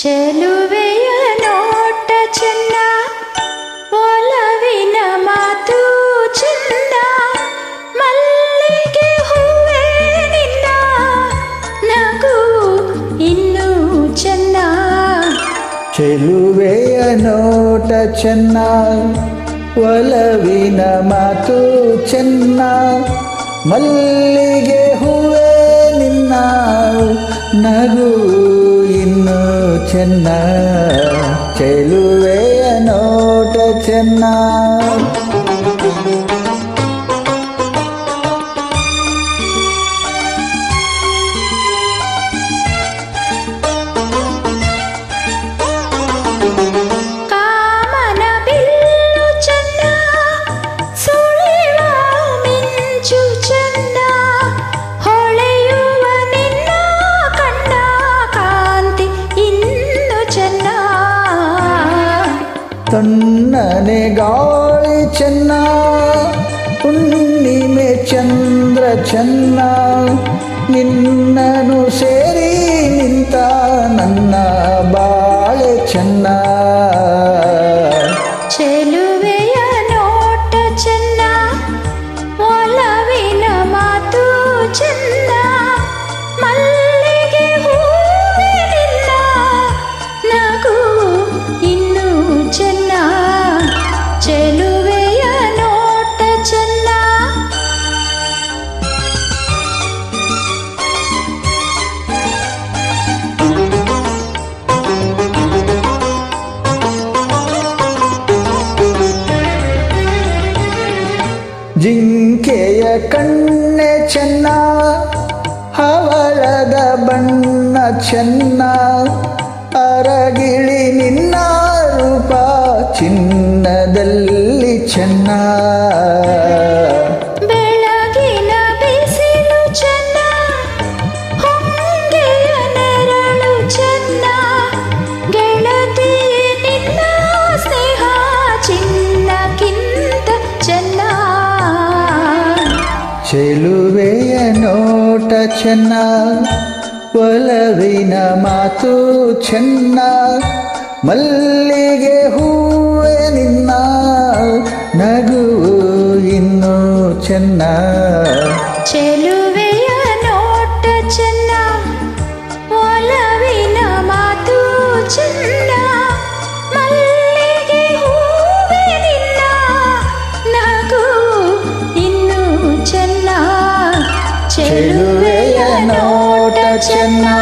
ಚೆಲುವೆಯ ನೋಟ ಚೆನ್ನ ಒಲವಿನ ಮಾತು ಚೆನ್ನ ಮಲ್ಲಿಗೆ ಹೂವೇ ನಿನ್ನ ನಗು ಇನ್ನೂ ಚೆನ್ನ ಚೆಲುವೆಯ ನೋಟ ಚೆನ್ನ ಒಲವಿನ ಮಾತು ಚೆನ್ನ ಮಲ್ಲಿಗೆ ಹೂವೇ ನಿನ್ನ ನಗು ಇನ್ನು చెన్న చెలువేయ నోట చెన్నా. ತಣ್ಣನೆ ಗಾಳಿ ಚೆನ್ನ ಹುಣ್ಣಿಮೆ ಚಂದ್ರ ಚೆನ್ನ ನಿನ್ನನು ಸೇರಿ ಕಣ್ಣೆ ಚೆನ್ನ ಹವಳದ ಬಣ್ಣ ಚೆನ್ನ ಅರಗಿಳಿ ನಿನ್ನ ರೂಪ ಚಿನ್ನದಲ್ಲಿ ಚೆನ್ನ. ಚೆಲುವೆಯ ನೋಟ ಚೆನ್ನ ಒಲವಿನ ಮಾತು ಚೆನ್ನ ಮಲ್ಲಿಗೆ ಹೂವೆ ನಿನ್ನ ನಗು ಇನ್ನು ಚೆನ್ನ ಚೆಲುವೆಯ చెలువేయ నోట చెన్నా.